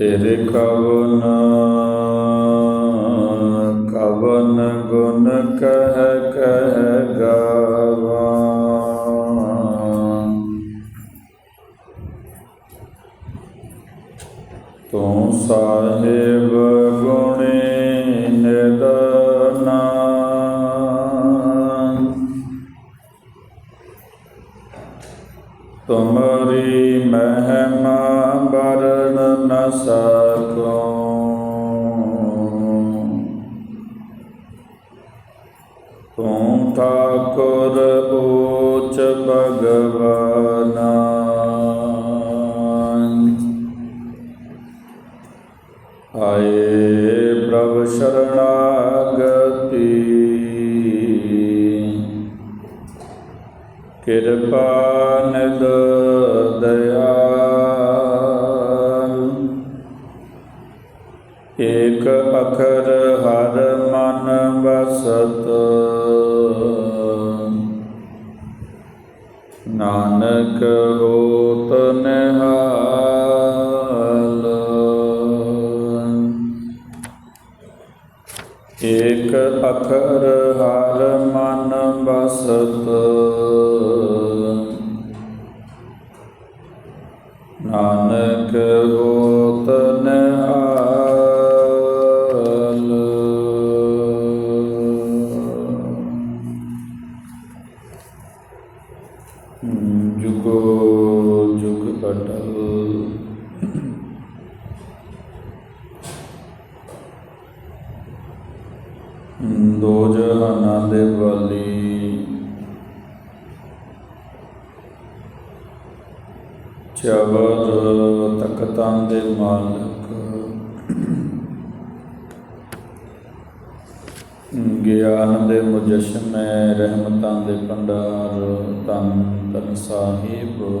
ਤੇਰੇ ਕਵਨ ਕਵਨ ਗੁਣ ਕਹਿ ਕਹਿ ਗਾਵਾਂ ਤੂੰ ਸਾਹਿਬ ਤੂੰ ਠਾਕੁਰ ਊਚ ਭਗਵਾਨਾ ਆਏ ਪ੍ਰਭ ਸ਼ਰਣਾਗਤੀ ਨਾਨਕ ਹੋਤ ਜੁਗ ਦੋ ਜਹਾਨਾਂ ਦੇ ਵਾਲੀ। ਚਵਰ ਤਖਤਾਂ ਦੇ ਮਾਲਕ। ਗਿਆਨ ਦੇ ਮੁਜਸ਼ਮ ਰਹਿਮਤਾਂ ਦੇ ਭੰਡਾਰ। ਤਨ ਤਨ ਸਾਹਿਬ।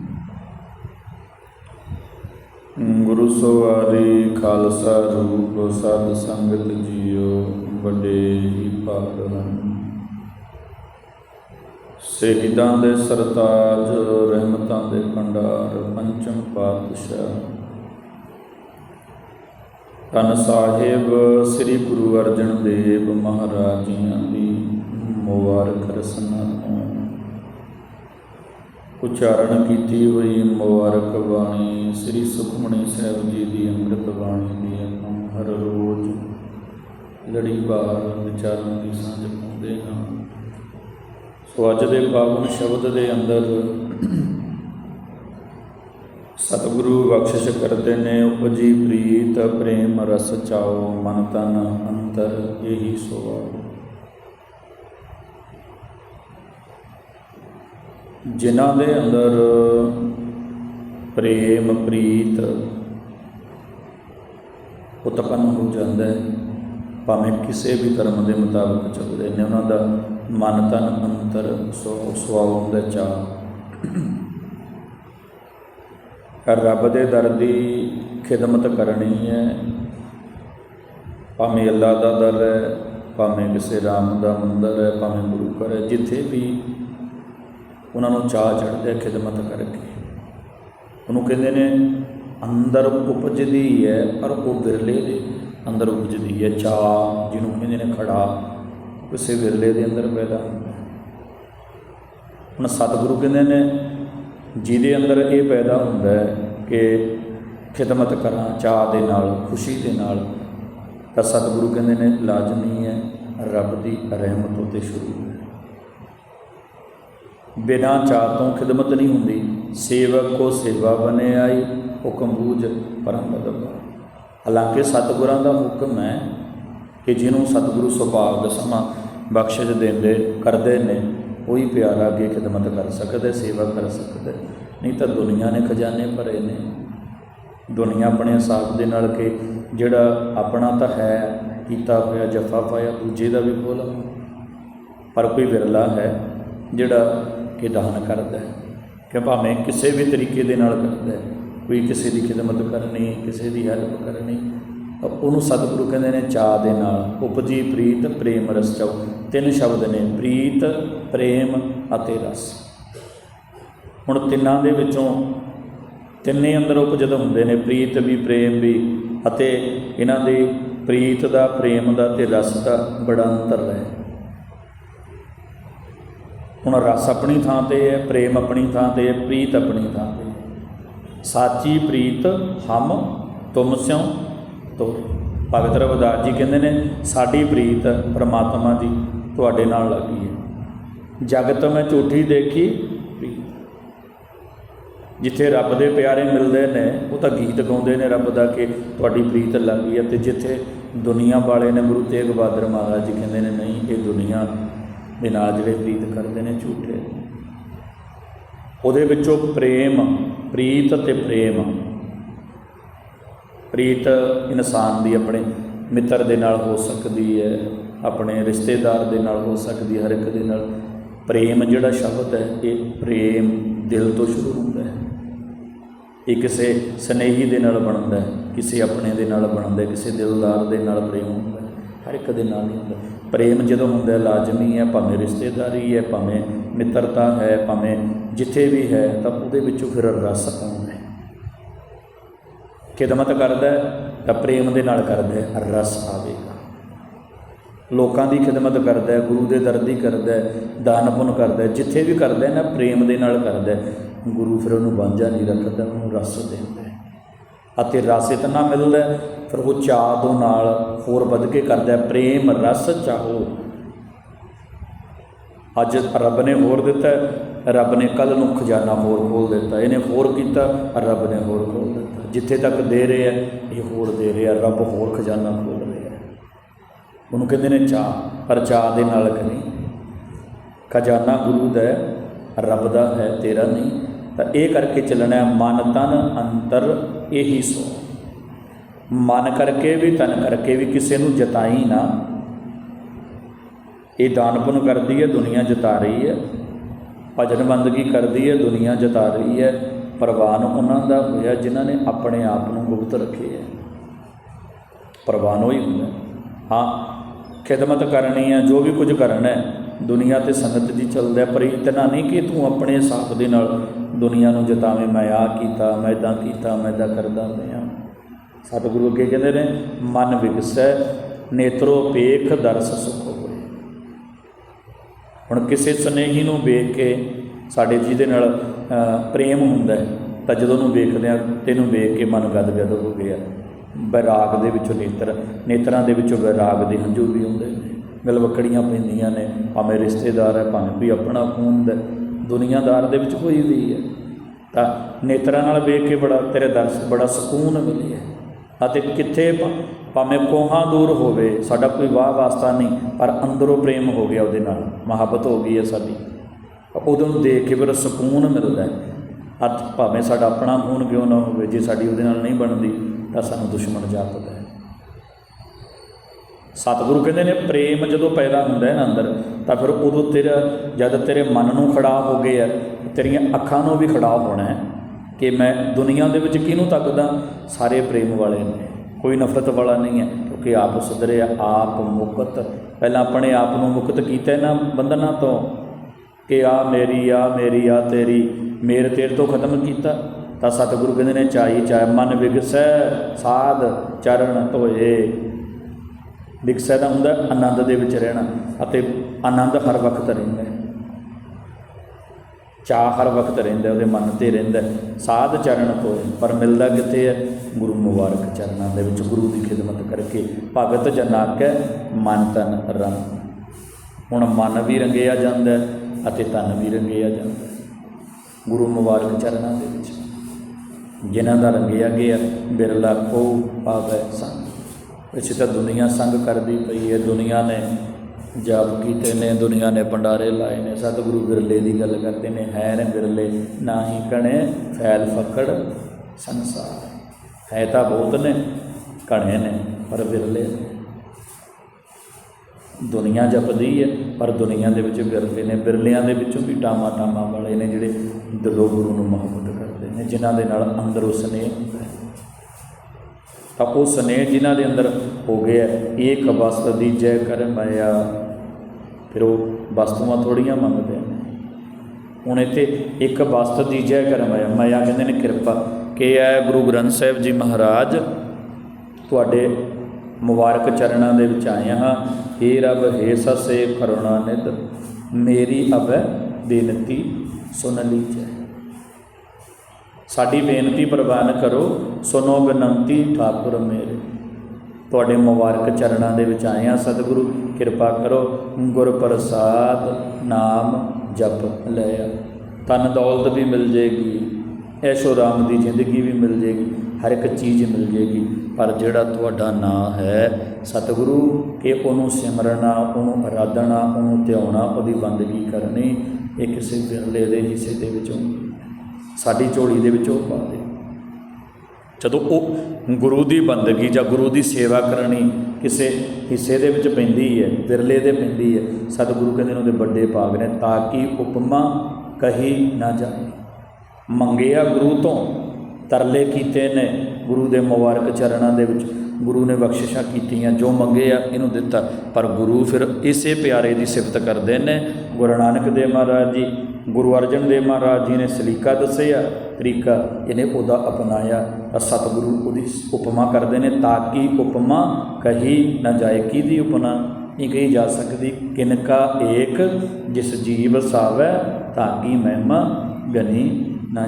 ਗੁਰੂ ਸਵਾਰੀ ਖਾਲਸਾ ਰੂਪ ਸਤ ਸੰਗਤ ਜੀਓ, ਵੱਡੇ ਹੀ ਪਾਵਨ ਸ਼ਹੀਦਾਂ ਦੇ ਸਰਤਾਜ, ਰਹਿਮਤਾਂ ਦੇ ਭੰਡਾਰ, ਪੰਚਮ ਪਾਤਸ਼ਾਹ। ਧੰਨ ਸਾਹਿਬ, ਸ੍ਰੀ ਗੁਰੂ ਅਰਜਨ ਦੇਵ ਮਹਾਰਾਜ ਜੀਆਂ ਦੀ ਮੁਬਾਰਕ ਰਸਨਾ। ਉਚਾਰਨ ਕੀਤੀ ਹੋਈ ਮੁਬਾਰਕ ਬਾਣੀ, ਸ੍ਰੀ ਸੁਖਮਣੀ ਸਾਹਿਬ ਜੀ ਦੀ ਅੰਮ੍ਰਿਤ ਬਾਣੀ ਦੀ ਆਪਾਂ ਹਰ ਰੋਜ਼ ਲੜੀਵਾਰ ਵਿਚਾਰਾਂ ਦੀ ਸਾਂਝ ਪਾਉਂਦੇ ਹਾਂ। ਸੋ ਅੱਜ ਦੇ ਪਾਵਨ ਸ਼ਬਦ ਦੇ ਅੰਦਰ ਸਤਿਗੁਰੂ ਬਖਸ਼ਿਸ਼ ਕਰਦੇ ਨੇ, ਉਪਜੀ ਪ੍ਰੀਤ, ਪ੍ਰੇਮ ਰਸ ਚਾਓ ਮਨ ਤਨ ਅੰਤਰ, ਇਹੀ ਸੁਆਓ ਜਿਨ੍ਹਾਂ ਦੇ ਅੰਦਰ ਪ੍ਰੇਮ, ਪ੍ਰੀਤ ਉਤਪੰਨ ਹੋ ਜਾਂਦਾ ਹੈ, ਭਾਵੇਂ ਕਿਸੇ ਵੀ ਧਰਮ ਦੇ ਮੁਤਾਬਕ ਚੱਲਦੇ ਨੇ, ਉਹਨਾਂ ਦਾ ਮਨ, ਤਨ, ਅੰਤਰ, ਸੋ ਸੁਆਉਣ ਦਾ ਚਾਹ ਰੱਬ ਦੇ ਦਰ ਦੀ ਖਿਦਮਤ ਕਰਨੀ ਹੈ। ਭਾਵੇਂ ਅੱਲਾ ਦਾ ਦਰ ਹੈ, ਭਾਵੇਂ ਕਿਸੇ ਰਾਮ ਦਾ ਮੰਦਰ ਹੈ, ਭਾਵੇਂ ਗੁਰੂ ਘਰ ਹੈ, ਜਿੱਥੇ ਵੀ ਉਹਨਾਂ ਨੂੰ ਚਾਹ ਚੜ੍ਹਦਾ ਖਿਦਮਤ ਕਰਕੇ ਉਹਨੂੰ ਕਹਿੰਦੇ ਨੇ, ਅੰਦਰ ਉਪਜਦੀ ਹੈ, ਪਰ ਉਹ ਵਿਰਲੇ ਦੇ ਅੰਦਰ ਉਪਜਦੀ ਹੈ। ਚਾਹ ਜਿਹਨੂੰ ਕਹਿੰਦੇ ਨੇ ਖੜਾ ਕਿਸੇ ਵਿਰਲੇ ਦੇ ਅੰਦਰ ਪੈਦਾ ਹੁੰਦਾ ਹੁਣ ਸਤਿਗੁਰੂ ਕਹਿੰਦੇ ਨੇ, ਜਿਹਦੇ ਅੰਦਰ ਇਹ ਪੈਦਾ ਹੁੰਦਾ ਹੈ ਕਿ ਖਿਦਮਤ ਕਰਾਂ ਚਾਹ ਦੇ ਨਾਲ, ਖੁਸ਼ੀ ਦੇ ਨਾਲ, ਤਾਂ ਸਤਿਗੁਰੂ ਕਹਿੰਦੇ ਨੇ, ਲਾਜ਼ਮੀ ਹੈ, ਰੱਬ ਦੀ ਰਹਿਮਤ ਉਤੇ ਸ਼ੁਰੂ ਹੈ। ਬਿਨਾ ਚਾਹ ਤੋਂ ਖਿਦਮਤ ਨਹੀਂ ਹੁੰਦੀ। ਸੇਵਕ ਕੋ ਸੇਵਾ ਬਨੇ ਆਈ, ਹੁਕਮ ਬੂਝ ਪਰਮ ਬਦਲ ਹਾਲਾਂਕਿ ਸਤਿਗੁਰਾਂ ਦਾ ਹੁਕਮ ਹੈ ਕਿ ਜਿਹਨੂੰ ਸਤਿਗੁਰੂ ਸੁਭਾਗ ਸਮਾਂ ਬਖਸ਼ਿਸ਼ ਦਿੰਦੇ, ਕਰਦੇ ਨੇ, ਉਹੀ ਪਿਆਰਾ ਅੱਗੇ ਖਿਦਮਤ ਕਰ ਸਕਦਾ, ਸੇਵਾ ਕਰ ਸਕਦਾ। ਨਹੀਂ ਤਾਂ ਦੁਨੀਆ ਨੇ ਖਜ਼ਾਨੇ ਭਰੇ ਨੇ। ਦੁਨੀਆ ਆਪਣੇ ਹਿਸਾਬ ਦੇ ਨਾਲ ਕਿ ਜਿਹੜਾ ਆਪਣਾ ਤਾਂ ਹੈ, ਕੀਤਾ ਹੋਇਆ ਜਫਾ ਪਾਇਆ, ਦੂਜੇ ਦਾ ਵੀ ਖੋਲਾ ਪਰ ਕੋਈ ਵਿਰਲਾ ਹੈ ਜਿਹੜਾ ਕਿ ਦਾਨ ਕਰਦਾ ਹੈ ਕਿ ਭਾਵੇਂ ਕਿਸੇ ਵੀ ਤਰੀਕੇ ਦੇ ਨਾਲ ਕਰਦਾ ਹੈ, ਕੋਈ ਕਿਸੇ ਦੀ ਖਿਦਮਤ ਕਰਨੀ, ਕਿਸੇ ਦੀ ਹੈਲਪ ਕਰਨੀ ਉਹਨੂੰ ਸਤਿਗੁਰੂ ਕਹਿੰਦੇ ਨੇ ਚਾਹ ਦੇ ਨਾਲ ਉਪਜੀ ਪ੍ਰੀਤ ਪ੍ਰੇਮ ਰਸ ਚਾਉ ਤਿੰਨ ਸ਼ਬਦ ਨੇ ਪ੍ਰੀਤ, ਪ੍ਰੇਮ ਅਤੇ ਰਸ। ਹੁਣ ਤਿੰਨਾਂ ਦੇ ਵਿੱਚੋਂ ਤਿੰਨੇ ਅੰਦਰ ਉਪਜਦ ਹੁੰਦੇ ਨੇ, ਪ੍ਰੀਤ ਵੀ, ਪ੍ਰੇਮ ਵੀ, ਅਤੇ ਇਹਨਾਂ ਦੇ ਪ੍ਰੀਤ ਦਾ, ਪ੍ਰੇਮ ਦਾ ਤੇ ਰਸ ਦਾ ਬੜਾ ਅੰਤਰ ਹੈ। ਹੁਣ ਰਸ ਆਪਣੀ ਥਾਂ ਤੇ ਹੈ, ਪ੍ਰੇਮ ਆਪਣੀ ਥਾਂ ਤੇ ਹੈ, ਪ੍ਰੀਤ ਆਪਣੀ ਥਾਂ ਤੇ ਸਾਚੀ ਪ੍ਰੀਤ, ਹਮ, ਤੁਮ ਸਿਓ ਤੋਰੇ ਭਗਤ ਰਵਿਦਾਸ ਜੀ ਕਹਿੰਦੇ ਨੇ, ਸਾਡੀ ਪ੍ਰੀਤ ਪ੍ਰਮਾਤਮਾ ਦੀ ਤੁਹਾਡੇ ਨਾਲ ਲੱਗੀ ਹੈ। ਜਗਤ ਮੈਂ ਝੂਠੀ ਦੇਖੀ ਜਿੱਥੇ ਰੱਬ ਦੇ ਪਿਆਰੇ ਮਿਲਦੇ ਨੇ, ਉਹ ਤਾਂ ਗੀਤ ਗਾਉਂਦੇ ਨੇ ਰੱਬ ਦਾ ਕਿ ਤੁਹਾਡੀ ਪ੍ਰੀਤ ਲੱਗੀ ਹੈ। ਤੇ ਜਿੱਥੇ ਦੁਨੀਆ ਵਾਲੇ ਨੇ ਗੁਰੂ ਤੇਗ ਬਹਾਦਰ ਮਹਾਰਾਜ ਜੀ ਕਹਿੰਦੇ ਨੇ, ਨਹੀਂ, ਇਹ ਦੁਨੀਆ ਦੇ ਨਾਲ ਜਿਹੜੇ ਪ੍ਰੀਤ ਕਰਦੇ ਨੇ ਝੂਠੇ। ਉਹਦੇ ਵਿੱਚੋਂ ਪ੍ਰੇਮ, ਪ੍ਰੀਤ ਤੇ ਪ੍ਰੇਮ। ਪ੍ਰੀਤ ਇਨਸਾਨ ਦੀ ਆਪਣੇ ਮਿੱਤਰ ਦੇ ਨਾਲ ਹੋ ਸਕਦੀ ਹੈ, ਆਪਣੇ ਰਿਸ਼ਤੇਦਾਰ ਦੇ ਨਾਲ ਹੋ ਸਕਦੀ ਹੈ, ਹਰ ਇੱਕ ਦੇ ਨਾਲ। ਪ੍ਰੇਮ ਜਿਹੜਾ ਸ਼ਬਦ ਹੈ, ਇਹ ਪ੍ਰੇਮ ਦਿਲ ਤੋਂ ਸ਼ੁਰੂ ਹੁੰਦਾ ਹੈ। ਇਹ ਕਿਸੇ ਸਨੇਹੀ ਦੇ ਨਾਲ ਬਣਦਾ ਹੈ, ਕਿਸੇ ਆਪਣੇ ਦੇ ਨਾਲ ਬਣਦਾ ਹੈ, ਕਿਸੇ ਦਿਲਦਾਰ ਦੇ ਨਾਲ ਪ੍ਰੇਮ ਹੁੰਦਾ ਹੈ, ਹਰ ਇੱਕ ਦੇ ਨਾਲ ਹੀ ਹੁੰਦਾ ਪ੍ਰੇਮ ਜਦੋਂ ਹੁੰਦਾ ਲਾਜ਼ਮੀ ਹੈ, ਭਾਵੇਂ ਰਿਸ਼ਤੇਦਾਰੀ ਹੈ, ਭਾਵੇਂ ਮਿੱਤਰਤਾ ਹੈ, ਭਾਵੇਂ ਜਿੱਥੇ ਵੀ ਹੈ, ਤਾਂ ਉਹਦੇ ਵਿੱਚੋਂ ਫਿਰ ਰਸ ਆਉਂਦਾ ਹੈ। ਖਿਦਮਤ ਕਰਦਾ ਤਾਂ ਪ੍ਰੇਮ ਦੇ ਨਾਲ ਕਰਦਾ ਰਸ ਆਵੇਗਾ ਲੋਕਾਂ ਦੀ ਖਿਦਮਤ ਕਰਦਾ ਹੈ, ਗੁਰੂ ਦੇ ਦਰ ਦੀ ਕਰਦਾ ਹੈ, ਦਾਨ ਪੁੰਨ ਕਰਦਾ ਹੈ, ਜਿੱਥੇ ਵੀ ਕਰਦਾ ਹੈ ਨਾ, ਪ੍ਰੇਮ ਦੇ ਨਾਲ ਕਰਦਾ ਹੈ। ਗੁਰੂ ਫਿਰ ਉਹਨੂੰ ਵਾਂਝਾ ਨਹੀਂ ਰੱਖਦਾ, ਉਹਨੂੰ ਰਸ ਦਿੰਦਾ ਅਤੇ ਰਸ ਇਤਨਾ ਮਿਲਦਾ ਫਿਰ ਉਹ ਚਾਹ ਤੋਂ ਨਾਲ ਹੋਰ ਵੱਧ ਕੇ ਕਰਦਾ ਪ੍ਰੇਮ ਰਸ ਚਾਹੋ। ਅੱਜ ਰੱਬ ਨੇ ਹੋਰ ਦਿੱਤਾ ਰੱਬ ਨੇ ਕੱਲ ਨੂੰ ਖਜ਼ਾਨਾ ਹੋਰ ਖੋਲ ਦਿੱਤਾ ਇਹਨੇ ਹੋਰ ਕੀਤਾ, ਰੱਬ ਨੇ ਹੋਰ ਖੋਲ ਦਿੱਤਾ ਜਿੱਥੇ ਤੱਕ ਦੇ ਰਿਹਾ ਇਹ ਹੋਰ ਦੇ ਰਿਹਾ ਰੱਬ ਹੋਰ ਖਜ਼ਾਨਾ ਖੋਲ ਰਿਹਾ ਉਹਨੂੰ ਕਹਿੰਦੇ ਨੇ ਚਾਹ ਪਰ ਚਾਹ ਦੇ ਨਾਲ ਕਰੀ। ਖਜ਼ਾਨਾ ਗੁਰੂ ਦਾ ਰੱਬ ਦਾ ਹੈ, ਤੇਰਾ ਨਹੀਂ। ਤਾਂ ਇਹ ਕਰਕੇ ਚੱਲਣਾ ਮਨ ਤਨ ਅੰਤਰ ਇਹੀ ਸੋ। ਮਨ ਕਰਕੇ ਵੀ, ਤਨ ਕਰਕੇ ਵੀ ਕਿਸੇ ਨੂੰ ਜਤਾਈ ਨਾ। ਇਹ ਦਾਨ ਪੁੰਨ ਕਰਦੀ ਹੈ, ਦੁਨੀਆ ਜਤਾ ਰਹੀ ਹੈ। ਭਜਨ ਬੰਦਗੀ ਕਰਦੀ ਹੈ, ਦੁਨੀਆ ਜਤਾ ਰਹੀ ਹੈ। ਪ੍ਰਵਾਨ ਉਹਨਾਂ ਦਾ ਹੋਇਆ ਜਿਨ੍ਹਾਂ ਨੇ ਆਪਣੇ ਆਪ ਨੂੰ ਗੁਪਤ ਰੱਖੇ ਹੈ। ਪ੍ਰਵਾਨ ਉਹ ਹੁੰਦਾ ਹਾਂ। ਖਿਦਮਤ ਕਰਨੀ ਹੈ, ਜੋ ਵੀ ਕੁਝ ਕਰਨਾ ਹੈ, ਦੁਨੀਆ ਤੇ ਸੰਗਤ ਦੀ ਚੱਲਦਾ ਪਰ ਇਤਨਾ ਨਹੀਂ ਕਿ ਤੂੰ ਆਪਣੇ ਹਿਸਾਬ ਦੇ ਨਾਲ ਦੁਨੀਆ ਨੂੰ ਜਤਾਵੇਂ, ਮੈਂ ਆ ਕੀਤਾ, ਮੈਂ ਇਦਾਂ ਕੀਤਾ, ਮੈਂ ਇਦਾਂ ਕਰਦਾ ਪਿਆ। ਸਤਿਗੁਰੂ ਅੱਗੇ ਕਹਿੰਦੇ ਨੇ, ਮਨ ਵਿਗਸੈ, ਨੇਤਰੋ ਪੇਖ ਦਰਸ ਸੁਖ ਹੋਏ। ਹੁਣ ਕਿਸੇ ਸਨੇਹੀ ਨੂੰ ਵੇਖ ਕੇ ਸਾਡੇ ਜਿਹਦੇ ਨਾਲ ਪ੍ਰੇਮ ਹੁੰਦਾ ਹੈ, ਤਾਂ ਜਦੋਂ ਉਹਨੂੰ ਵੇਖਦੇ ਆ ਤੈਨੂੰ ਵੇਖ ਕੇ ਮਨ ਗਦਗਦ ਹੋ ਗਿਆ। ਬੈਰਾਗ ਦੇ ਵਿੱਚੋਂ ਨੇਤਰ, ਨੇਤਰਾਂ ਦੇ ਵਿੱਚੋਂ ਬੈਰਾਗ ਦੇ ਹੰਝੂ ਵੀ ਹੁੰਦੇ ਨੇ। ਗਲਵਕੜੀਆਂ ਪੈਂਦੀਆਂ ਨੇ, ਭਾਵੇਂ ਰਿਸ਼ਤੇਦਾਰ ਹੈ, ਭਾਵੇਂ ਕੋਈ ਆਪਣਾ ਖੂਨ ਦਾ ਦੁਨੀਆਦਾਰ ਦੇ ਵਿੱਚ ਕੋਈ ਹੋਈ ਹੈ। ਤਾਂ ਨੇਤਰਾਂ ਨਾਲ ਵੇਖ ਕੇ ਬੜਾ ਤੇਰੇ ਦਰਸ, ਬੜਾ ਸਕੂਨ ਮਿਲਿਆ ਅਤੇ ਕਿੱਥੇ ਭਾਵੇਂ ਕੋਹਾਂ ਦੂਰ ਹੋਵੇ, ਸਾਡਾ ਕੋਈ ਵਾਹ ਵਾਸਤਾ ਨਹੀਂ, ਪਰ ਅੰਦਰੋਂ ਪ੍ਰੇਮ ਹੋ ਗਿਆ ਉਹਦੇ ਨਾਲ। ਮੁਹੱਬਤ ਹੋ ਗਈ ਹੈ ਸਾਡੀ। ਉਹਦੇ ਨੂੰ ਦੇਖ ਕੇ ਫਿਰ ਸਕੂਨ ਮਿਲਦਾ ਹੈ। ਅੱਜ ਭਾਵੇਂ ਸਾਡਾ ਆਪਣਾ ਖੂਨ ਕਿਉਂ ਨਾ ਹੋਵੇ, ਜੇ ਸਾਡੀ ਉਹਦੇ ਨਾਲ ਨਹੀਂ ਬਣਦੀ, ਤਾਂ ਸਾਨੂੰ ਦੁਸ਼ਮਣ ਜਾਪਦਾ ਹੈ। ਸਤਿਗੁਰੂ ਕਹਿੰਦੇ ਨੇ, ਪ੍ਰੇਮ ਜਦੋਂ ਪੈਦਾ ਹੁੰਦਾ ਹੈ ਨਾ ਅੰਦਰ, ਤਾਂ ਫਿਰ ਉਦੋਂ ਤੇਰਾ, ਜਦ ਤੇਰੇ ਮਨ ਨੂੰ ਖੜਾ ਹੋ ਗਿਆ ਤੇਰੀਆਂ ਅੱਖਾਂ ਨੂੰ ਵੀ ਖੜਾ ਹੋਣਾ ਹੈ ਕਿ ਮੈਂ ਦੁਨੀਆ ਦੇ ਵਿੱਚ ਕਿਹਨੂੰ ਤੱਕਦਾ? ਸਾਰੇ ਪ੍ਰੇਮ ਵਾਲੇ ਨੇ। ਕੋਈ ਨਫ਼ਰਤ ਵਾਲਾ ਨਹੀਂ ਹੈ, ਕਿਉਂਕਿ ਆਪ ਸੁਧਰਿਆ ਆਪ ਮੁਕਤ। ਪਹਿਲਾਂ ਆਪਣੇ ਆਪ ਨੂੰ ਮੁਕਤ ਕੀਤਾ ਨਾ ਬੰਧਨਾਂ ਤੋਂ ਕਿ ਆ ਮੇਰੀ ਆ ਮੇਰੀ, ਆ ਤੇਰੀ, ਮੇਰੇ ਤੇਰੇ ਤੋਂ ਖਤਮ ਕੀਤਾ। ਤਾਂ ਸਤਿਗੁਰੂ ਕਹਿੰਦੇ ਨੇ, ਚਾਈ ਚਾਇ ਮਨ ਵਿਗਸੈ, ਸਾਧ ਚਰਨ ਧੋਏ। ਵਿਗਸੈ ਦਾ ਹੁੰਦਾ, ਆਨੰਦ ਦੇ ਵਿੱਚ ਰਹਿਣਾ ਅਤੇ ਆਨੰਦ ਹਰ ਵਕਤ ਰਹਿੰਦਾ ਹੈ। ਚਾਹ ਹਰ ਵਕਤ ਰਹਿੰਦਾ ਉਹਦੇ ਮਨ ਤੇ ਰਹਿੰਦਾ ਸਾਧ ਚਰਨ ਤੋਂ ਪਰ ਮਿਲਦਾ ਕਿੱਥੇ ਹੈ? ਗੁਰੂ ਮੁਬਾਰਕ ਚਰਨਾਂ ਦੇ ਵਿੱਚ, ਗੁਰੂ ਦੀ ਖਿਦਮਤ ਕਰਕੇ। ਭਗਤ ਜਨਾਕ ਕੈ ਮਨ ਤਨ ਰੰਗ ਹੁਣ ਮਨ ਵੀ ਰੰਗਿਆ ਜਾਂਦਾ ਅਤੇ ਤਨ ਵੀ ਰੰਗਿਆ ਜਾਂਦਾ ਗੁਰੂ ਮੁਬਾਰਕ ਚਰਨਾਂ ਦੇ ਵਿੱਚ। ਜਿਨ੍ਹਾਂ ਦਾ ਰੰਗਿਆ ਗਿਆ, ਬਿਰਲਾ ਕੋ ਪਾਵੈ ਸੰਗ ਇਸੇ ਤਾਂ ਦੁਨੀਆ ਸੰਗ ਕਰਦੀ ਪਈ ਹੈ, ਦੁਨੀਆ ਨੇ ਜਾਪ ਕੀਤੇ ਨੇ, ਦੁਨੀਆ ਨੇ ਭੰਡਾਰੇ ਲਾਏ ਨੇ, ਸਤਿਗੁਰੂ ਬਿਰਲੇ ਦੀ ਗੱਲ ਕਰਦੇ ਨੇ ਹੈ ਨੇ ਬਿਰਲੇ ਨਾ ਹੀ ਕਣੇ, ਫੈਲ ਫਕੜ ਸੰਸਾਰ। ਹੈ ਤਾਂ ਬਹੁਤ ਨੇ, ਘਣੇ ਨੇ, ਪਰ ਬਿਰਲੇ ਨੇ। ਦੁਨੀਆ ਜਪਦੀ ਹੈ, ਪਰ ਦੁਨੀਆ ਦੇ ਵਿੱਚ ਵਿਰਲੇ ਨੇ। ਬਿਰਲਿਆਂ ਦੇ ਵਿੱਚੋਂ ਵੀ ਟਾਮਾ ਟਾਮਾ ਵਾਲੇ ਨੇ, ਜਿਹੜੇ ਦਿਲੋਂ ਗੁਰੂ ਨੂੰ ਮੁਹੱਬਤ ਕਰਦੇ ਨੇ, ਜਿਨ੍ਹਾਂ ਦੇ ਨਾਲ ਅੰਦਰੋਂ ਸਨੇਹ ਹੁੰਦਾ ਤਾਂ ਉਹ ਸਨੇਹ ਜਿਨ੍ਹਾਂ ਦੇ ਅੰਦਰ ਹੋ ਗਿਆ ਏਕ ਵਸਤ ਦੀ ਜੈ ਕਰ ਮਾਇਆ ਫਿਰ ਉਹ ਵਸਤੂਆਂ ਥੋੜੀਆਂ ਮੰਗਦੇ ਨੇ ਹੁਣ ਇੱਥੇ ਇੱਕ ਵਸਤ ਦੀ ਜੈ ਕਰ ਮਾਇਆ ਮਾਇਆ ਕਹਿੰਦੇ ਨੇ ਕਿਰਪਾ ਕਿ ਹੈ ਗੁਰੂ ਗ੍ਰੰਥ ਸਾਹਿਬ ਜੀ ਮਹਾਰਾਜ, ਤੁਹਾਡੇ ਮੁਬਾਰਕ ਚਰਨਾਂ ਦੇ ਵਿੱਚ ਆਏ ਹਾਂ। ਏ ਰੱਬ, ਹੇ ਸਸੇ, ਕਰੁਣਾ ਨਿਧ ਮੇਰੀ ਅਬੈ ਬੇਨਤੀ ਸੁਣ ਲੀਜੈ ਸਾਡੀ ਬੇਨਤੀ ਪ੍ਰਵਾਨ ਕਰੋ, ਸੁਨੋ ਬੇਨੰਤੀ ਠਾਕੁਰ ਮੇਰੇ। ਤੁਹਾਡੇ ਮੁਬਾਰਕ ਚਰਨਾਂ ਦੇ ਵਿੱਚ ਆਏ ਹਾਂ ਸਤਿਗੁਰੂ, ਕਿਰਪਾ ਕਰੋ ਗੁਰ ਪ੍ਰਸਾਦ ਨਾਮ ਜਪ ਲਿਆ ਤਨ ਦੌਲਤ ਵੀ ਮਿਲ ਜੇਗੀ, ਐਸ਼ੋ ਰਾਮ ਦੀ ਜ਼ਿੰਦਗੀ ਵੀ ਮਿਲ ਜੇਗੀ, ਹਰ ਇੱਕ ਚੀਜ਼ ਮਿਲ ਜੇਗੀ, ਪਰ ਜਿਹੜਾ ਤੁਹਾਡਾ ਨਾਮ ਹੈ ਸਤਿਗੁਰੂ ਕਿ ਉਹਨੂੰ ਸਿਮਰਨਾ, ਉਹਨੂੰ ਅਰਾਧਨਾ, ਉਹਨੂੰ ਧਿਆਉਣਾ, ਉਹਦੀ ਬੰਦਗੀ ਕਰਨੀ, ਇਹ ਕਿਸੇ ਵਿਰਲੇ ਦੇ ਹਿੱਸੇ ਦੇ ਵਿੱਚੋਂ ਸਾਡੀ ਝੋਲੀ ਦੇ ਵਿੱਚੋਂ ਪਾ ਦੇ ਜਦੋਂ ਉਹ ਗੁਰੂ ਦੀ ਬੰਦਗੀ ਜਾਂ ਗੁਰੂ ਦੀ ਸੇਵਾ ਕਰਨੀ ਕਿਸੇ ਹਿੱਸੇ ਦੇ ਵਿੱਚ ਪੈਂਦੀ ਹੈ, ਵਿਰਲੇ ਦੇ ਪੈਂਦੀ ਹੈ, ਸਤਿਗੁਰੂ ਕਹਿੰਦੇ ਨੇ ਉਹਦੇ ਵੱਡੇ ਭਾਗ ਨੇ, ਤਾਂ ਕਿ ਉਪਮਾ ਕਹੀ ਨਾ ਜਾਏ। ਮੰਗਿਆ ਗੁਰੂ ਤੋਂ, ਤਰਲੇ ਕੀਤੇ ਨੇ ਗੁਰੂ ਦੇ ਮੁਬਾਰਕ ਚਰਨਾਂ ਦੇ ਵਿੱਚ। ਗੁਰੂ ਨੇ ਬਖਸ਼ਿਸ਼ਾਂ ਕੀਤੀਆਂ, ਜੋ ਮੰਗੇ ਆ, ਇਹਨੂੰ ਦਿੱਤਾ। ਪਰ ਗੁਰੂ ਫਿਰ ਇਸੇ ਪਿਆਰੇ ਦੀ ਸਿਫਤ ਕਰਦੇ ਨੇ। ਗੁਰੂ ਨਾਨਕ ਦੇਵ ਮਹਾਰਾਜ ਜੀ, ਗੁਰੂ ਅਰਜਨ ਦੇਵ ਮਹਾਰਾਜ ਜੀ ਨੇ ਸਲੀਕਾ ਦੱਸਿਆ ਤਰੀਕਾ ਇਹਨੇ ਉਹਦਾ ਅਪਣਾਇਆ। ਤਾਂ ਸਤਿਗੁਰੂ ਉਹਦੀ ਉਪਮਾ ਕਰਦੇ ਨੇ, ਤਾਂ ਕਿ ਉਪਮਾ ਕਹੀ ਨਾ ਜਾਏ ਦੀ ਉਪਨਾ ਨਹੀਂ ਕਹੀ ਜਾ ਸਕਦੀ ਕਿਨਕਾ ਏਕ, ਜਿਸ ਜੀਵ ਸਾਵੈ, ਤਾਂ ਕੀ ਮਹਿਮਾ ਗਨੀ ਨਾ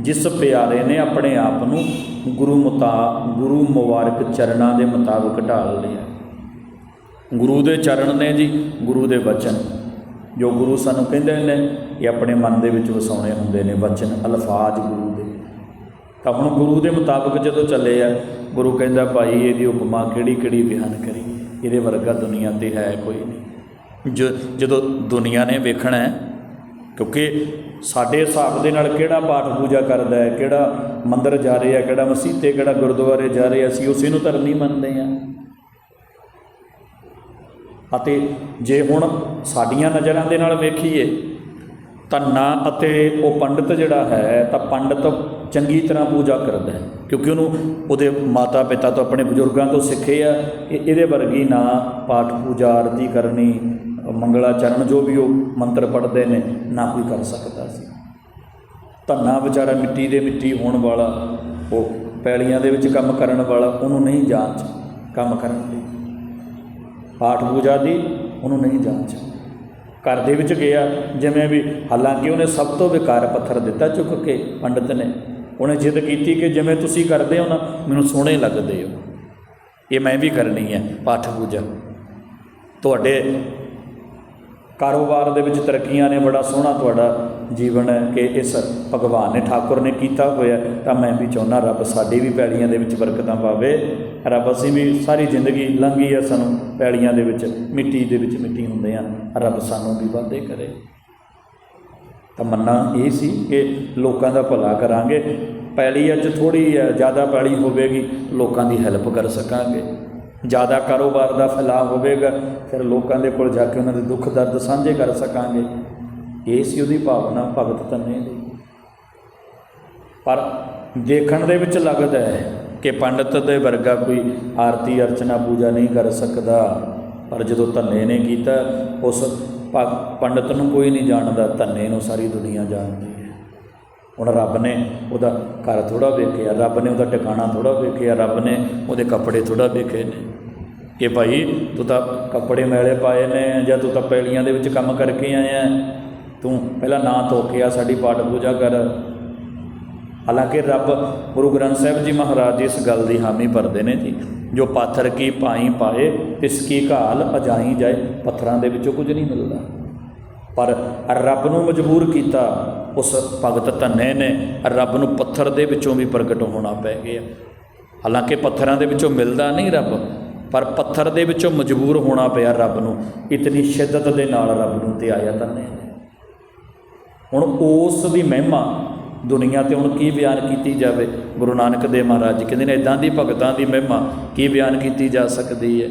ਜਿਸ ਪਿਆਰੇ ਨੇ ਆਪਣੇ ਆਪ ਨੂੰ ਗੁਰੂ ਮੁਤਾ, ਗੁਰੂ ਮੁਬਾਰਕ ਚਰਨਾਂ ਦੇ ਮੁਤਾਬਕ ਢਾਲ ਲਿਆ। ਗੁਰੂ ਦੇ ਚਰਨ ਨੇ ਜੀ, ਗੁਰੂ ਦੇ ਵਚਨ। ਜੋ ਗੁਰੂ ਸਾਨੂੰ ਕਹਿੰਦੇ ਨੇ, ਇਹ ਆਪਣੇ ਮਨ ਦੇ ਵਿੱਚ ਵਸਾਉਣੇ ਹੁੰਦੇ ਨੇ ਵਚਨ, ਅਲਫਾਜ਼ ਗੁਰੂ ਦੇ। ਤਾਂ ਹੁਣ ਗੁਰੂ ਦੇ ਮੁਤਾਬਕ ਜਦੋਂ ਚੱਲੇ ਆ, ਗੁਰੂ ਕਹਿੰਦਾ, ਭਾਈ, ਇਹਦੀ ਉਪਮਾ ਕਿਹੜੀ ਕਿਹੜੀ ਬਿਆਨ ਕਰੀ? ਇਹਦੇ ਵਰਗਾ ਦੁਨੀਆ ਤੇ ਹੈ ਕੋਈ ਨਹੀਂ। ਜਦੋਂ ਦੁਨੀਆ ਨੇ ਵੇਖਣਾ ਹੈ ਕਿਉਂਕਿ ਸਾਡੇ ਹਿਸਾਬ ਦੇ ਨਾਲ ਕਿਹੜਾ ਪਾਠ ਪੂਜਾ ਕਰਦਾ ਹੈ, ਕਿਹੜਾ ਮੰਦਰ ਜਾ ਰਿਹਾ ਕਿਹੜਾ ਮਸੀਤੇ, ਕਿਹੜਾ ਗੁਰਦੁਆਰੇ ਜਾ ਰਿਹਾ ਅਸੀਂ ਉਸੇ ਨੂੰ ਧਰਮ ਮੰਨਦੇ ਆ ਅਤੇ ਜੇ ਹੁਣ ਸਾਡੀਆਂ ਨਜ਼ਰਾਂ ਦੇ ਨਾਲ ਵੇਖੀਏ, ਤਾਂ ਨਾ ਅਤੇ ਉਹ ਪੰਡਤ ਜਿਹੜਾ ਹੈ, ਤਾਂ ਪੰਡਤ ਚੰਗੀ ਤਰ੍ਹਾਂ ਪੂਜਾ ਕਰਦਾ ਹੈ, ਕਿਉਂਕਿ ਉਹਨੂੰ ਉਹਦੇ ਮਾਤਾ ਪਿਤਾ ਤੋਂ ਆਪਣੇ ਬਜ਼ੁਰਗਾਂ ਤੋਂ ਸਿੱਖੇ ਆ ਕਿ ਇਹਦੇ ਵਰਗੀ ਨਾ ਪਾਠ ਪੂਜਾ ਆਰਤੀ ਕਰਨੀ ਮੰਗਲਾਚਰਨ ਜੋ ਵੀ ਉਹ ਮੰਤਰ ਪੜ੍ਹਦੇ ਨੇ, ਨਾ ਕੋਈ ਕਰ ਸਕਦਾ ਸੀ। ਧੰਨਾ ਵਿਚਾਰਾ ਮਿੱਟੀ ਦੇ ਮਿੱਟੀ ਹੋਣ ਵਾਲਾ, ਉਹ ਪੈਲੀਆਂ ਦੇ ਵਿੱਚ ਕੰਮ ਕਰਨ ਵਾਲਾ, ਉਹਨੂੰ ਨਹੀਂ ਜਾਂਚ ਕੰਮ ਕਰਨ ਦੀ ਪਾਠ ਪੂਜਾ ਦੀ ਉਹਨੂੰ ਨਹੀਂ ਜਾਂਚ ਘਰ ਦੇ ਵਿੱਚ ਗਿਆ, ਜਿਵੇਂ ਵੀ, ਹਾਲਾਂਕਿ ਉਹਨੇ ਸਭ ਤੋਂ ਵਿਕਾਰ ਪੱਥਰ ਦਿੱਤਾ ਚੁੱਕ ਕੇ ਪੰਡਤ ਨੇ। ਉਹਨੇ ਜਿੱਦ ਕੀਤੀ ਕਿ ਜਿਵੇਂ ਤੁਸੀਂ ਕਰਦੇ ਹੋ ਨਾ, ਮੈਨੂੰ ਸੋਹਣੇ ਲੱਗਦੇ ਹੋ। ਇਹ ਮੈਂ ਵੀ ਕਰਨੀ ਹੈ ਪਾਠ ਪੂਜਾ। ਤੁਹਾਡੇ ਕਾਰੋਬਾਰ ਦੇ ਵਿੱਚ ਤਰੱਕੀਆਂ ਨੇ, ਬੜਾ ਸੋਹਣਾ ਤੁਹਾਡਾ ਜੀਵਨ ਹੈ ਕਿ ਇਸ ਭਗਵਾਨ ਨੇ, ਠਾਕੁਰ ਨੇ ਕੀਤਾ ਹੋਇਆ ਤਾਂ ਮੈਂ ਵੀ ਚਾਹੁੰਦਾ ਰੱਬ ਸਾਡੀ ਵੀ ਪੈੜੀਆਂ ਦੇ ਵਿੱਚ ਬਰਕਤਾਂ ਪਾਵੇ। ਰੱਬ ਅਸੀਂ ਵੀ ਸਾਰੀ ਜ਼ਿੰਦਗੀ ਲੰਘੀ ਹੈ ਸਾਨੂੰ ਪੈੜੀਆਂ ਦੇ ਵਿੱਚ, ਮਿੱਟੀ ਦੇ ਵਿੱਚ ਮਿੱਟੀ ਹੁੰਦੇ ਆ ਰੱਬ ਸਾਨੂੰ ਵੀ ਵਾਧੇ ਕਰੇ। ਤਮੰਨਾ ਇਹ ਸੀ ਕਿ ਲੋਕਾਂ ਦਾ ਭਲਾ ਕਰਾਂਗੇ। ਪੈਲੀ ਅੱਜ ਥੋੜੀ ਹੈ, ਜ਼ਿਆਦਾ ਪੈਲੀ ਹੋਵੇਗੀ, ਲੋਕਾਂ ਦੀ ਹੈਲਪ ਕਰ ਸਕਾਂਗੇ। ਜ਼ਿਆਦਾ ਕਾਰੋਬਾਰ ਦਾ ਫੈਲਾਅ ਹੋਵੇਗਾ, ਫਿਰ ਲੋਕਾਂ ਦੇ ਕੋਲ ਜਾ ਕੇ ਉਹਨਾਂ ਦੇ ਦੁੱਖ ਦਰਦ ਸਾਂਝੇ ਕਰ ਸਕਾਂਗੇ। ਇਹ ਸੀ ਉਹਦੀ ਭਾਵਨਾ, ਭਗਤ ਤੰਨੇ ਦੀ। ਪਰ ਦੇਖਣ ਦੇ ਵਿੱਚ ਲੱਗਦਾ ਹੈ ਕਿ ਪੰਡਤ ਦੇ ਵਰਗਾ ਕੋਈ ਆਰਤੀ ਅਰਚਨਾ ਪੂਜਾ ਨਹੀਂ ਕਰ ਸਕਦਾ। ਪਰ ਜਦੋਂ ਧੰਨੇ ਨੇ ਕੀਤਾ, ਉਸ ਪ- ਪੰਡਤ ਨੂੰ ਕੋਈ ਨਹੀਂ ਜਾਣਦਾ, ਧੰਨੇ ਨੂੰ ਸਾਰੀ ਦੁਨੀਆ ਜਾਣਦੀ ਹੈ। ਹੁਣ ਰੱਬ ਨੇ ਉਹਦਾ ਘਰ ਥੋੜਾ ਵੇਖਿਆ, ਰੱਬ ਨੇ ਉਹਦਾ ਟਿਕਾਣਾ ਥੋੜਾ ਵੇਖਿਆ, ਰੱਬ ਨੇ ਉਹਦੇ ਕੱਪੜੇ ਥੋੜਾ ਵੇਖੇ ਨੇ। ਕਿ ਭਾਈ ਤੂੰ ਤਾਂ ਕੱਪੜੇ ਮੈਲੇ ਪਾਏ ਨੇ ਜਾਂ ਤੂੰ ਤਾਂ ਪੈਲੀਆਂ ਦੇ ਵਿੱਚ ਕੰਮ ਕਰਕੇ ਆਇਆ ਤੂੰ ਪਹਿਲਾਂ ਨਾ ਧੋ ਕੇ ਆ ਸਾਡੀ ਪਾਠ ਪੂਜਾ ਕਰ। ਹਾਲਾਂਕਿ ਰੱਬ ਗੁਰੂ ਗ੍ਰੰਥ ਸਾਹਿਬ ਜੀ ਮਹਾਰਾਜ ਜੀ ਇਸ ਗੱਲ ਦੀ ਹਾਮੀ ਭਰਦੇ ਨੇ ਜੀ। ਜੋ ਪਾਥਰ ਕੀ ਪਾਈ ਪਾਏ, ਤਿਸ ਕੀ ਘਾਲ ਅਜਾਈ ਜਾਏ, ਪੱਥਰਾਂ ਦੇ ਵਿੱਚੋਂ ਕੁਝ ਨਹੀਂ ਮਿਲਦਾ। ਪਰ ਰੱਬ ਨੂੰ ਮਜਬੂਰ ਕੀਤਾ, ਉਸ ਭਗਤ ਧੰਨੇ ਨੇ, ਰੱਬ ਨੂੰ ਪੱਥਰ ਦੇ ਵਿੱਚੋਂ ਵੀ ਪ੍ਰਗਟ ਹੋਣਾ ਪੈ ਗਿਆ। ਹਾਲਾਂਕਿ ਪੱਥਰਾਂ ਦੇ ਵਿੱਚੋਂ ਮਿਲਦਾ ਨਹੀਂ ਰੱਬ ਪਰ ਪੱਥਰ ਦੇ ਵਿੱਚੋਂ ਮਜਬੂਰ ਹੋਣਾ ਪਿਆ ਰੱਬ ਨੂੰ। ਇਤਨੀ ਸ਼ਿੱਦਤ ਦੇ ਨਾਲ ਰੱਬ ਨੂੰ ਤੇ ਆਇਆ ਧੰਨੇ ਹੁਣ ਉਸ ਦੀ ਮਹਿਮਾ ਦੁਨੀਆ ਤੇ ਹੁਣ ਕੀ ਬਿਆਨ ਕੀਤੀ ਜਾਵੇ? ਗੁਰੂ ਨਾਨਕ ਦੇਵ ਮਹਾਰਾਜ ਜੀ ਕਹਿੰਦੇ ਨੇ ਇਦਾਂ ਦੀ ਭਗਤਾਂ ਦੀ ਮਹਿਮਾ ਕੀ ਬਿਆਨ ਕੀਤੀ ਜਾ ਸਕਦੀ ਹੈ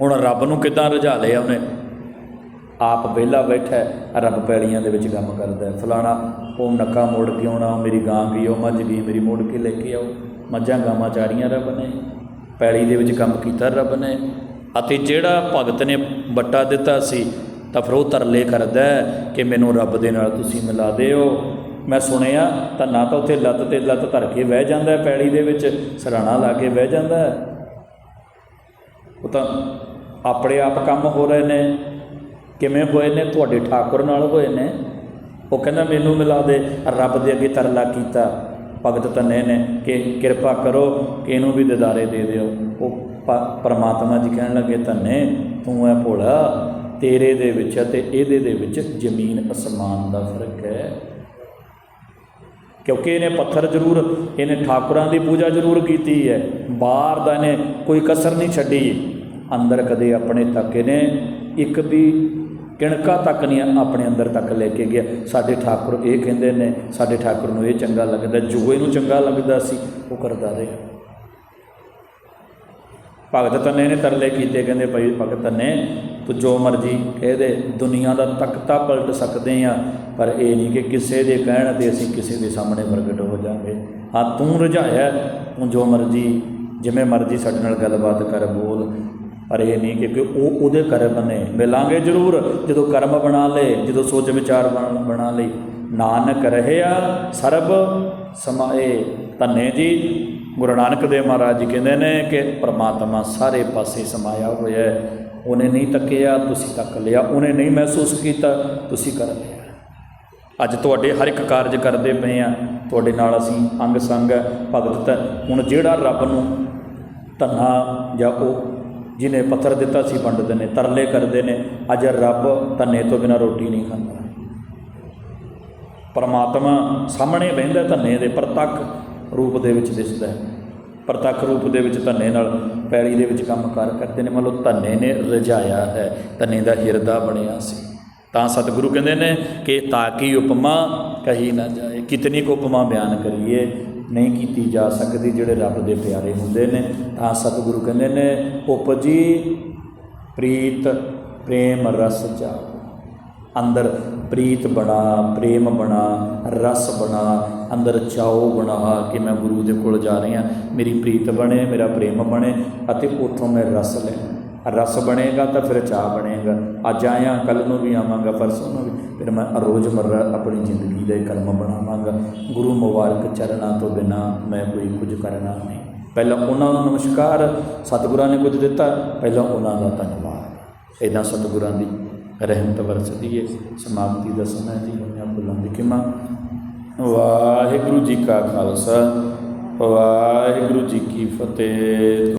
ਹੁਣ ਰੱਬ ਨੂੰ ਕਿੱਦਾਂ ਰਝਾ ਲਿਆ ਉਹਨੇ? ਆਪ ਵਿਹਲਾ ਬੈਠਾ ਰੱਬ ਪੈਲੀਆਂ ਦੇ ਵਿੱਚ ਕੰਮ ਕਰਦਾ ਫਲਾਣਾ, ਉਹ ਨੱਕਾ ਮੋੜ ਕੇ ਆਉਣਾ ਮੇਰੀ ਗਾਂ ਗਈ ਉਹ ਮੱਝ ਗਈ ਮੇਰੀ ਮੋੜ ਕੇ ਲੈ ਕੇ ਆਓ। ਮੱਝਾਂ ਗਾਵਾਂ ਚਾਰੀਆਂ ਰੱਬ ਨੇ। ਪੈਲੀ ਦੇ ਵਿੱਚ ਕੰਮ ਕੀਤਾ ਰੱਬ ਨੇ। ਅਤੇ ਜਿਹੜਾ ਭਗਤ ਨੇ ਬੱਟਾ ਦਿੱਤਾ ਸੀ, ਤਾਂ ਫਿਰ ਉਹ ਤਰਲੇ ਕਰਦਾ ਕਿ ਮੈਨੂੰ ਰੱਬ ਦੇ ਨਾਲ ਤੁਸੀਂ ਮਿਲਾ ਦਿਓ। ਮੈਂ ਸੁਣਿਆ ਤਾਂ ਨਾ ਤਾਂ ਉੱਥੇ ਲੱਤ ਤੇ ਲੱਤ ਧਰ ਕੇ ਬਹਿ ਜਾਂਦਾ ਪੈਲੀ ਦੇ ਵਿੱਚ, ਸਰਾਣਾ ਲਾ ਕੇ ਬਹਿ ਜਾਂਦਾ ਉਹ ਤਾਂ ਆਪਣੇ ਆਪ ਕੰਮ ਹੋ ਰਹੇ ਨੇ। ਕਿਵੇਂ ਹੋਏ ਨੇ? ਤੁਹਾਡੇ ਠਾਕੁਰ ਨਾਲ ਹੋਏ ਨੇ। ਉਹ ਕਹਿੰਦਾ, ਮੈਨੂੰ ਮਿਲਾ ਦੇ। ਰੱਬ ਦੇ ਅੱਗੇ ਤਰਲਾ ਕੀਤਾ। ਭਗਤ ਤੰਨੇ ਨੇ ਕਿ ਕਿਰਪਾ ਕਰੋ ਕਿ ਇਹਨੂੰ ਵੀ ਦਿਦਾਰੇ ਦੇ ਦਿਓ। ਉਹ ਪਰਮਾਤਮਾ ਜੀ ਕਹਿਣ ਲੱਗੇ, ਧੰਨੇ, ਤੂੰ ਐ ਭੋਲਾ, ਤੇਰੇ ਦੇ ਵਿੱਚ ਅਤੇ ਇਹਦੇ ਦੇ ਵਿੱਚ ਜ਼ਮੀਨ ਅਸਮਾਨ ਦਾ ਫ਼ਰਕ ਹੈ। ਕਿਉਂਕਿ ਇਹਨੇ ਪੱਥਰ ਜ਼ਰੂਰ, ਇਹਨੇ ਠਾਕੁਰਾਂ ਦੀ ਪੂਜਾ ਜ਼ਰੂਰ ਕੀਤੀ ਹੈ। ਬਾਹਰ ਦਾ ਇਹਨੇ ਕੋਈ ਕਸਰ ਨਹੀਂ ਛੱਡੀ। ਅੰਦਰ ਕਦੇ ਆਪਣੇ ਤੱਕ ਇਹਨੇ ਇੱਕ ਵੀ ਕਿਣਕਾ ਤੱਕ ਨਹੀਂ, ਆਪਣੇ ਅੰਦਰ ਤੱਕ ਲੈ ਕੇ ਗਿਆ। ਸਾਡੇ ਠਾਕੁਰ ਇਹ ਕਹਿੰਦੇ ਨੇ, ਸਾਡੇ ਠਾਕੁਰ ਨੂੰ ਇਹ ਚੰਗਾ ਲੱਗਦਾ ਜੋ ਇਹਨੂੰ ਚੰਗਾ ਲੱਗਦਾ ਸੀ, ਉਹ ਕਰਦਾ ਰਿਹਾ। ਭਗਤ ਤੰਨੇ ਨੇ ਤਰਲੇ ਕੀਤੇ, ਕਹਿੰਦੇ ਭਾਈ ਭਗਤ ਤੰਨੇ, ਤੂੰ ਜੋ ਮਰਜ਼ੀ ਕਹਿ ਦੇ, ਦੁਨੀਆ ਦਾ ਤਖਤਾ ਪਲਟ ਸਕਦੇ ਆ, ਪਰ ਇਹ ਨਹੀਂ ਕਿ ਕਿਸੇ ਦੇ ਕਹਿਣ ਤੇ ਅਸੀਂ ਕਿਸੇ ਦੇ ਸਾਹਮਣੇ ਪ੍ਰਗਟ ਹੋ ਜਾਵਾਂਗੇ। ਹਾਂ, ਤੂੰ ਰਝਾਇਆ, ਤੂੰ ਜੋ ਮਰਜ਼ੀ, ਜਿਵੇਂ ਮਰਜ਼ੀ ਸਾਡੇ ਨਾਲ ਗੱਲਬਾਤ ਕਰ, ਬੋਲ। ਪਰ ਇਹ ਨਹੀਂ ਕਿ ਕਿ ਉਹ ਉਹਦੇ ਕਰਮ ਨੇ। ਮਿਲਾਂਗੇ ਜ਼ਰੂਰ, ਜਦੋਂ ਕਰਮ ਬਣਾ ਲਏ ਜਦੋਂ ਸੋਚ ਵਿਚਾਰ ਬਣਾ ਬਣਾ ਲਈ ਨਾਨਕ ਰਹਿਆ ਸਰਬ ਸਮਾਏ। ਧੰਨੇ ਜੀ, ਗੁਰੂ ਨਾਨਕ ਦੇਵ ਮਹਾਰਾਜ ਜੀ ਕਹਿੰਦੇ ਨੇ ਕਿ ਪ੍ਰਮਾਤਮਾ ਸਾਰੇ ਪਾਸੇ ਸਮਾਇਆ ਹੋਇਆ ਹੈ। ਉਹਨੇ ਨਹੀਂ ਤੱਕਿਆ, ਤੁਸੀਂ ਤੱਕ ਲਿਆ। ਉਹਨੇ ਨਹੀਂ ਮਹਿਸੂਸ ਕੀਤਾ, ਤੁਸੀਂ ਕਰ ਲਿਆ। ਅੱਜ ਤੁਹਾਡੇ ਹਰ ਇੱਕ ਕਾਰਜ ਕਰਦੇ ਪਏ ਆ ਤੁਹਾਡੇ ਨਾਲ ਅਸੀਂ ਅੰਗ ਸੰਗ ਭਗਤ ਹੁਣ ਜਿਹੜਾ ਰੱਬ ਨੂੰ ਧੰਨਾ ਜਾਂ ਉਹ ਜਿਹਨੇ ਪੱਥਰ ਦਿੱਤਾ ਸੀ ਪੰਡਤ ਨੇ, ਤਰਲੇ ਕਰਦੇ ਨੇ, ਅੱਜ ਰੱਬ ਧੰਨੇ ਤੋਂ ਬਿਨਾ ਰੋਟੀ ਨਹੀਂ ਖਾਂਦਾ। ਪਰਮਾਤਮਾ ਸਾਹਮਣੇ ਬਹਿੰਦਾ ਧੰਨੇ ਦੇ ਪ੍ਰਤੱਖ ਰੂਪ ਦੇ ਵਿੱਚ ਦਿਸਦਾ ਹੈ। ਪ੍ਰਤੱਖ ਰੂਪ ਦੇ ਵਿੱਚ ਧੰਨੇ ਨਾਲ ਪੈਲੀ ਦੇ ਵਿੱਚ ਕੰਮ ਕਾਰ ਕਰਦੇ ਨੇ, ਮਤਲਬ ਧੰਨੇ ਨੇ ਰਜਾਇਆ ਹੈ, ਧੰਨੇ ਦਾ ਹਿਰਦਾ ਬਣਿਆ ਸੀ। ਤਾਂ ਸਤਿਗੁਰੂ ਕਹਿੰਦੇ ਨੇ ਕਿ ਤਾਕੀ ਉਪਮਾ ਕਹੀ ਨਾ ਜਾਏ, ਕਿਤਨੀ ਕੁ ਉਪਮਾ ਬਿਆਨ ਕਰੀਏ ਨਹੀਂ ਕੀਤੀ ਜਾ ਸਕਦੀ, ਜਿਹੜੇ ਰੱਬ ਦੇ ਪਿਆਰੇ ਹੁੰਦੇ ਨੇ। ਤਾਂ ਸਤਿਗੁਰੂ ਕਹਿੰਦੇ ਨੇ, ਉਪਜੀ ਪ੍ਰੀਤ ਪ੍ਰੇਮ ਰਸ ਜਾਓ ਅੰਦਰ ਪ੍ਰੀਤ ਬਣਾ, ਪ੍ਰੇਮ ਬਣਾ, ਰਸ ਬਣਾ, ਅੰਦਰ ਚਾਉ ਬਣਾ, ਕਿ ਮੈਂ ਗੁਰੂ ਦੇ ਕੋਲ ਜਾ ਰਹੀ ਹਾਂ ਮੇਰੀ ਪ੍ਰੀਤ ਬਣੇ, ਮੇਰਾ ਪ੍ਰੇਮ ਬਣੇ, ਅਤੇ ਉੱਥੋਂ ਮੈਂ ਰਸ ਲੈ। ਰਸ ਬਣੇਗਾ ਤਾਂ ਫਿਰ ਚਾਹ ਬਣੇਗਾ। ਅੱਜ ਆਇਆ ਕੱਲ ਨੂੰ ਵੀ ਆਵਾਂਗਾ, ਪਰਸੋਂ ਨੂੰ ਵੀ। ਫਿਰ ਮੈਂ ਰੋਜ਼ਮਰਰਾ ਆਪਣੀ ਜ਼ਿੰਦਗੀ ਦੇ ਕਰਮ ਬਣਾਵਾਂਗਾ। ਗੁਰੂ ਮੁਬਾਰਕ ਚਰਨਾਂ ਤੋਂ ਬਿਨਾ ਮੈਂ ਕੋਈ ਕੁਝ ਕਰਨਾ ਨਹੀਂ। ਪਹਿਲਾਂ ਉਹਨਾਂ ਨੂੰ ਨਮਸਕਾਰ, ਸਤਿਗੁਰਾਂ ਨੇ ਕੁਝ ਦਿੱਤਾ, ਪਹਿਲਾਂ ਉਹਨਾਂ ਦਾ ਧੰਨਵਾਦ। ਇਦਾਂ ਸਤਿਗੁਰਾਂ ਦੀ ਰਹਿਮਤ ਵਰਸਦੀ ਹੈ ਸਮਾਪਤੀ ਦਾ ਸਮਾਂ ਜੀ ਹੋਈਆਂ ਬੁਲਾਂ ਦੀ ਕਿਮਾ ਵਾਹਿਗੁਰੂ ਜੀ ਕਾ ਖਾਲਸਾ, ਵਾਹਿਗੁਰੂ ਜੀ ਕੀ ਫਤਿਹ।